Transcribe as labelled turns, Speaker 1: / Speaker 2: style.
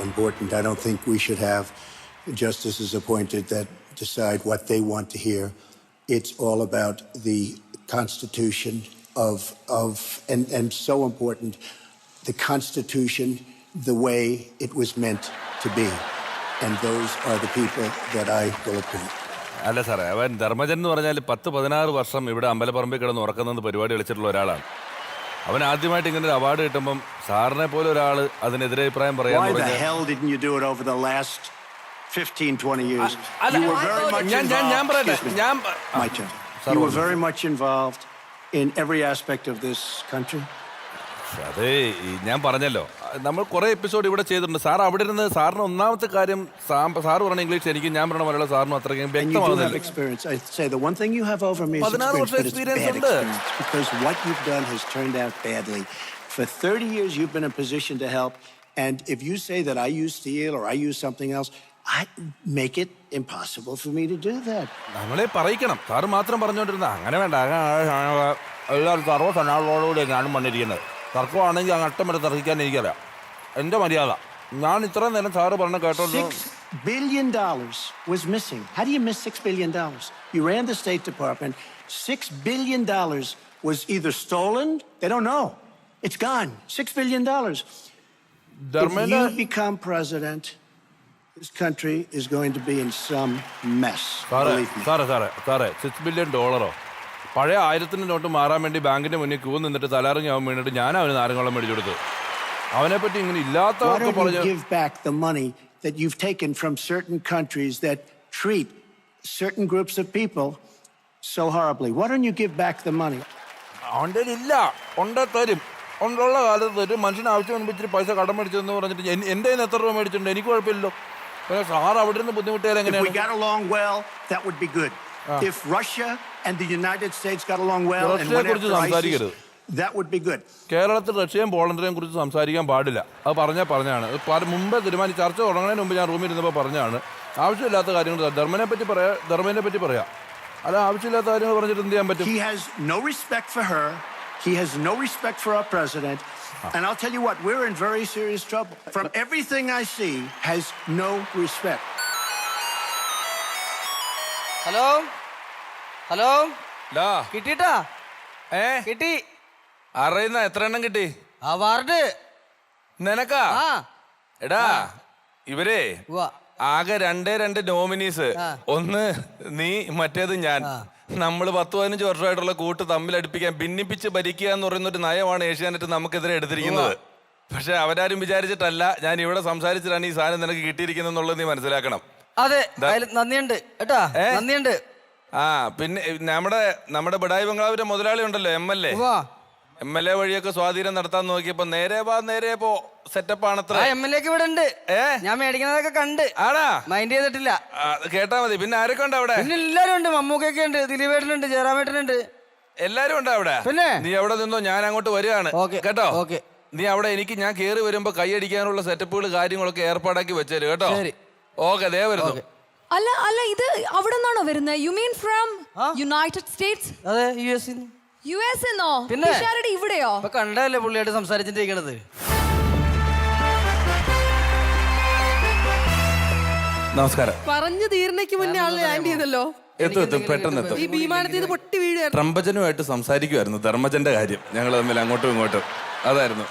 Speaker 1: important. I don't think we should have justices appointed that decide what they want to hear. It's all about the Constitution of of and and so important, the Constitution, the way it was meant to be, and those are the people that I will appoint.
Speaker 2: അല്ല സാറേ അവൻ ധർമ്മജൻ എന്ന് പറഞ്ഞാൽ പത്ത് പതിനാറ് വർഷം ഇവിടെ അമ്പലപ്പറമ്പിൽ കിടന്ന് ഉറക്കുന്ന പരിപാടി കളിച്ചിട്ടുള്ള ഒരാളാണ് അവൻ ആദ്യമായിട്ട് ഇങ്ങനെ ഒരു അവാർഡ് കിട്ടുമ്പം സാറിനെ പോലെ ഒരാൾ അതിനെതിരെ അഭിപ്രായം
Speaker 1: Why
Speaker 2: പറയാന്ന്
Speaker 1: the hell didn't you do it over the last 15, 20 years?
Speaker 2: അല്ല,
Speaker 1: you were very much
Speaker 2: ഞാൻ ഞാൻ ഞാൻ
Speaker 1: involved.
Speaker 2: പറയട്ടെ
Speaker 1: Excuse me.
Speaker 2: ഞാൻ
Speaker 1: My turn. You were very much involved in every aspect of this country.
Speaker 2: അതെ ഞാൻ പറഞ്ഞല്ലോ നമ്മൾ കുറെ എപ്പിസോഡ് ഇവിടെ ചെയ്തിട്ടുണ്ട് സാർ അവിടെ ഇരുന്ന് സാറിന് ഒന്നാമത്തെ കാര്യം സാർ പറഞ്ഞ ഇംഗ്ലീഷ് എനിക്ക് ഞാൻ പറഞ്ഞ മലയാളം സാറിനും അത്രയ്ക്കും വ്യക്തമാകുന്നില്ല പതിനാറ് വർഷം
Speaker 1: bad
Speaker 2: ഉണ്ട്.
Speaker 1: For 30 years, you've been in position to help, and if you say that I use steel or I use something else, I make it impossible for me to do that.
Speaker 2: നമ്മളെ പറയിക്കണം sir മാത്രം പറഞ്ഞുകൊണ്ടിരുന്ന അങ്ങനെ വേണ്ട എല്ലാവരും സർവ സന്നാളോടുകൂടി ഞാനും വന്നിരിക്കുന്നത് തർക്കമാണെങ്കിൽ അങ്ങട്ടം വരെ തർക്കിക്കാൻ എനിക്കറിയാം എന്റെ മര്യാദ ഞാൻ ഇത്ര നേരം സാറ് പറഞ്ഞ കേട്ടോണ്ട്
Speaker 1: Six billion dollars was missing. How do you miss six billion dollars? You ran the State Department. Six billion dollars was either stolen, they don't know. It's gone. Six billion dollars. If
Speaker 2: Dharmendra
Speaker 1: you become president, this country is going to be in some mess.
Speaker 2: സാറേ
Speaker 1: Believe me.
Speaker 2: സാറേ സാറേ സാറേ six billion ഡോളറോ പഴയ ആയിരത്തിന്റെ not മാറാൻ വേണ്ടി ബാങ്കിന്റെ മുന്നിൽ Q നിന്നിട്ട് തലാറിങ് ആവാൻ വേണ്ടിയിട്ട് ഞാൻ അവന് നാരങ്ങളും മേടിച്ചു കൊടുത്തു. അവനെ പറ്റി ഇങ്ങനെ
Speaker 1: ഇല്ലാത്തവർക്ക്
Speaker 2: ഇല്ലാത്തതൊക്കെ പറഞ്ഞു
Speaker 1: that you've taken from certain countries that treat certain groups of people so horribly? Why don't you give back the money?
Speaker 2: അവന്റെ ഇല്ല. ഉണ്ട് തരും. ഉണ്ടുള്ള കാലത്ത് തരും. മനുഷ്യന് ആവശ്യം വരുമ്പോൾ ഇച്ചിരി പൈസ കടം മേടിച്ചെന്ന് പറഞ്ഞിട്ട് എൻ- എന്റെ കയ്യിൽ നിന്ന് എത്ര രൂപ മേടിച്ചിട്ടുണ്ട്? എനിക്ക് കുഴപ്പമില്ലല്ലോ. പക്ഷേ സാർ അവിടെ നിന്ന് ബുദ്ധിമുട്ടിയാൽ എങ്ങനെയാണ്?
Speaker 1: got along well, that would be good. If Russia and the United States got along well and went
Speaker 2: റഷ്യയെക്കുറിച്ച്
Speaker 1: after ISIS,
Speaker 2: സംസാരിക്കരുത്.
Speaker 1: that would be good.
Speaker 2: കേരളത്തിൽ റഷ്യയും പോളണ്ടിനെയും കുറിച്ച് സംസാരിക്കാൻ പാടില്ല അത് പറഞ്ഞാൽ പറഞ്ഞാണ് അത് പറ- മുമ്പേ തീരുമാനിച്ച് ചർച്ച തുടങ്ങുന്നതിന് മുമ്പ് ഞാൻ റൂമിൽ ഇരുന്നപ്പോൾ പറഞ്ഞാണ് ആവശ്യമില്ലാത്ത കാര്യങ്ങൾ ധർമ്മനെ പറ്റി പറയാ ധർമ്മനെ പറ്റി പറയാം അല്ല ആവശ്യമില്ലാത്ത കാര്യങ്ങൾ പറഞ്ഞിട്ട് എന്ത് ചെയ്യാൻ പറ്റും
Speaker 1: He has no respect for her. He has no respect for our president. And I'll tell you what, we're in very serious trouble. From everything I see, has no respect.
Speaker 3: Hello? Hello?
Speaker 2: ലാ,
Speaker 3: കിട്ടിട്ടാ?
Speaker 2: ഏ?
Speaker 3: കിട്ടി.
Speaker 2: അറിയുന്ന എത്ര എണ്ണം കിട്ടി?
Speaker 3: Award.
Speaker 2: നിനക്കാ?
Speaker 3: ആ.
Speaker 2: എടാ ഇവരെ
Speaker 3: ഉവ്വ.
Speaker 2: ആകെ രണ്ടേ രണ്ട് നോമിനീസ്. ഒന്ന് നീ മറ്റേത് ഞാൻ. നമ്മൾ പത്ത് പതിനഞ്ച് വർഷമായിട്ടുള്ള കൂട്ട് തമ്മിൽ അടുപ്പിക്കാൻ ഭിന്നിപ്പിച്ച് ഭരിക്കുക എന്ന് പറയുന്ന ഒരു നയമാണ് ഏഷ്യാനെറ്റ് നമുക്കെതിരെ എടുത്തിരിക്കുന്നത്. പക്ഷെ അവരാരും വിചാരിച്ചിട്ടല്ല ഞാൻ ഇവിടെ സംസാരിച്ചിട്ടാണ് ഈ സാധനം നിനക്ക് കിട്ടിയിരിക്കുന്നത് എന്നുള്ളത് നീ മനസ്സിലാക്കണം.
Speaker 3: അതെ അതിൽ നന്ദിയുണ്ട്. കേട്ടാ
Speaker 2: ഏ?
Speaker 3: നന്ദിയുണ്ട്.
Speaker 2: ആ പിന്നെ നമ്മുടെ നമ്മുടെ ബഡായി ബംഗ്ലാവിന്റെ മുതലാളി ഉണ്ടല്ലോ എം എൽ എ.
Speaker 3: ഉവ്വ.
Speaker 2: എം എൽ എ വഴിയൊക്കെ സ്വാധീനം നടത്താൻ നോക്കിയപ്പോ നേരെ വാ നേരെ പോ സെറ്റപ്പ് ആണത്ര
Speaker 3: ആ എം എൽ എക്ക് ഇവിടെ ഉണ്ട്.
Speaker 2: ഏ?
Speaker 3: ഞാൻ മേടിക്കുന്നതൊക്കെ കണ്ട്.
Speaker 2: ആടാ
Speaker 3: മൈൻഡ് ചെയ്തിട്ടില്ല.
Speaker 2: ആ, കേട്ടാ മതി. പിന്നെ ആരൊക്കെ ഉണ്ട് അവിടെ?
Speaker 3: പിന്നെ എല്ലാരും ഉണ്ട്. മമ്മൂക്കൊക്കെ ഉണ്ട് ദിലീപേട്ടനുണ്ട് ജയറാമേട്ടനുണ്ട്.
Speaker 2: എല്ലാരും ഉണ്ട് അവിടെ?
Speaker 3: പിന്നെ?
Speaker 2: നീ അവിടെ നിന്നോ ഞാൻ അങ്ങോട്ട് വരികയാണ്.
Speaker 3: ഓക്കേ,
Speaker 2: കേട്ടോ?
Speaker 3: ഓക്കേ.
Speaker 2: നീ അവിടെ എനിക്ക് ഞാൻ കേറി വരുമ്പോ കൈയടിക്കാനുള്ള സെറ്റപ്പുകൾ കാര്യങ്ങളൊക്കെ ഏർപ്പാടാക്കി വെച്ചേര് കേട്ടോ?
Speaker 3: ശരി.
Speaker 2: ഓക്കെ ദേ വരുന്നു.
Speaker 4: അല്ല അല്ല ഇത് അവിടെ നിന്നാണോ വരുന്നത്? You mean from United States
Speaker 3: അതെ യു എസ്
Speaker 4: യു എസ് എന്നോ?
Speaker 3: പിന്നെ?
Speaker 4: പിഷാരടി ഇവിടെയോ?
Speaker 3: ഇപ്പൊ കണ്ടല്ലേ പുള്ളിയായിട്ട് സംസാരിച്ചിട്ടിരിക്കണത്?
Speaker 2: നമസ്കാരം.
Speaker 5: പറഞ്ഞു തീർന്നേക്ക് മുന്നേ ആൾ ലാൻഡ് ചെയ്തല്ലോ.
Speaker 2: എത്തും എത്തും പെട്ടെന്ന് എത്തും.
Speaker 5: ഈ വിമാനത്തിൽ നിന്ന് പൊട്ടി
Speaker 2: ട്രംപജനുമായിട്ട് സംസാരിക്കുമായിരുന്നു ധർമ്മജന്റെ കാര്യം. ഞങ്ങൾ തമ്മിൽ അങ്ങോട്ടും ഇങ്ങോട്ടും. അതായിരുന്നു.